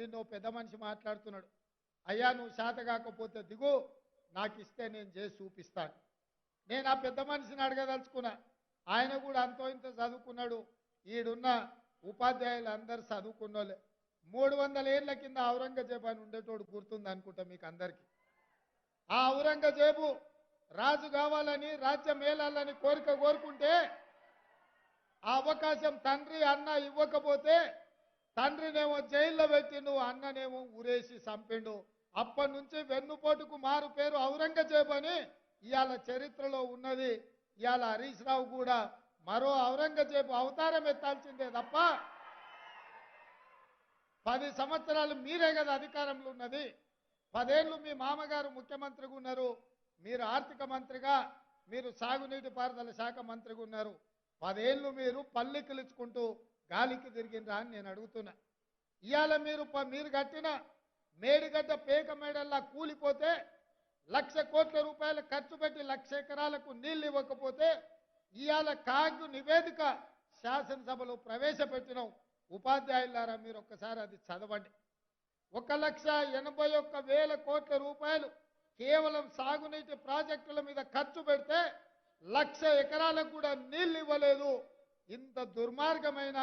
నిన్ను పెద్ద మనిషి మాట్లాడుతున్నాడు. అయ్యా నువ్వు శాత కాకపోతే దిగు నాకు ఇస్తే నేను చేసి చూపిస్తాను. నేను ఆ పెద్ద మనిషిని అడగదలుచుకున్నా. ఆయన కూడా అంతో ఇంత చదువుకున్నాడు. ఈడున్న ఉపాధ్యాయులు అందరు చదువుకున్నోళ్ళే. మూడు వందల ఏళ్ళ కింద ఔరంగజేబు అని ఉండేటోడు గుర్తుంది అనుకుంటా మీకు అందరికీ. ఆ ఔరంగజేబు రాజు కావాలని రాజ్యం మేలాలని కోరిక కోరుకుంటే ఆ అవకాశం తండ్రి అన్న ఇవ్వకపోతే తండ్రినేమో జైల్లో పెట్టిండు అన్ననేమో ఊరేసి చంపిండు. అప్పటి నుంచి వెన్నుపోటుకు మారు పేరు ఔరంగజేబు అని ఇవాళ చరిత్రలో ఉన్నది. ఇవాళ హరీష్ రావు కూడా మరో ఔరంగజేబు అవతారం ఎత్తాల్సిందే తప్ప పది సంవత్సరాలు మీరే కదా అధికారంలో ఉన్నది. పదేళ్ళు మీ మామగారు ముఖ్యమంత్రిగా ఉన్నారు. మీరు ఆర్థిక మంత్రిగా మీరు సాగునీటి పారుదల శాఖ మంత్రిగా ఉన్నారు. పదేళ్ళు మీరు పల్లెకిలుచుకుంటూ గాలికి తిరిగినరా అని నేను అడుగుతున్నా. ఇవాళ మీరు మీరు కట్టిన మేడిగడ్డ పేక మేడల్లా కూలిపోతే లక్ష కోట్ల రూపాయలు ఖర్చు పెట్టి లక్ష ఎకరాలకు నీళ్ళు ఇవ్వకపోతే ఇవాళ కాగు నివేదిక శాసనసభలో ప్రవేశపెట్టినాం. ఉపాధ్యాయులారా మీరు ఒక్కసారి అది చదవండి. ఒక లక్ష ఎనభై ఒక్క వేల కోట్ల రూపాయలు కేవలం సాగునీటి ప్రాజెక్టుల మీద ఖర్చు పెడితే లక్ష ఎకరాలకు కూడా నీళ్ళు ఇవ్వలేదు. ఇంత దుర్మార్గమైన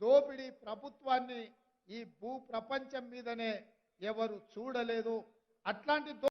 దోపిడీ ప్రభుత్వాన్ని ఈ భూ ప్రపంచం మీదనే ఎవరు చూడలేదు. అట్లాంటి దో-